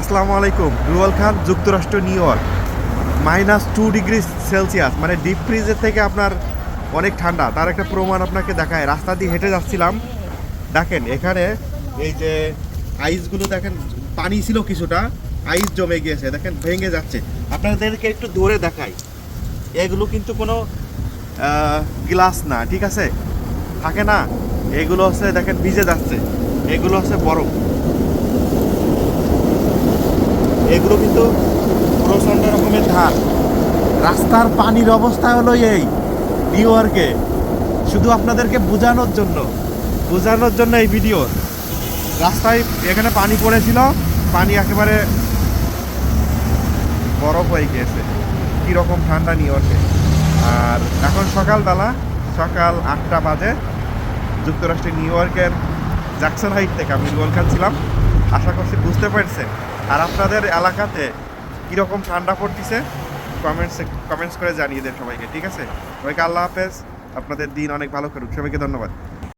আসসালামু আলাইকুম। রুয়াল খান, যুক্তরাষ্ট্র, New York. Minus two degree Celsius মানে ডিপ ফ্রিজের থেকে আপনার অনেক ঠান্ডা। তার একটা প্রমাণ আপনাকে দেখায়। রাস্তা দিয়ে হেঁটে যাচ্ছিলাম। দেখেন, এখানে এই যে আইসগুলো দেখেন, পানি ছিল কিছুটা, আইস জমে গিয়েছে। দেখেন, ভেঙে যাচ্ছে। আপনাদেরকে একটু দূরে দেখাই। এগুলো কিন্তু কোনো গ্লাস না, ঠিক আছে? থাকে না? এগুলো হচ্ছে, দেখেন, ভিজে যাচ্ছে। এগুলো হচ্ছে বরফ। এগুলো কিন্তু প্রচণ্ড রকমের ধার রাস্তার পানির অবস্থা হলো এই নিউ ইয়র্কে শুধু আপনাদেরকে বোঝানোর জন্য বোঝানোর জন্য এই ভিডিও। রাস্তায় এখানে পানি পড়েছিল, পানি একেবারে বরফ হয়ে গিয়েছে। কীরকম ঠান্ডা নিউ ইয়র্কে আর এখন সকালবেলা, সকাল আটটা বাজে, যুক্তরাষ্ট্রের নিউ ইয়র্কের জ্যাকসন হাইট থেকে আমি রুয়াল খান ছিলাম। আশা করছি বুঝতে পারছেন। আর আপনাদের এলাকাতে কীরকম ঠান্ডা পড়তেছে কমেন্টস কমেন্টস করে জানিয়ে দেন সবাইকে, ঠিক আছে? সবাইকে আল্লাহ হাফেজ, আপনাদের দিন অনেক ভালো করুক। সবাইকে ধন্যবাদ।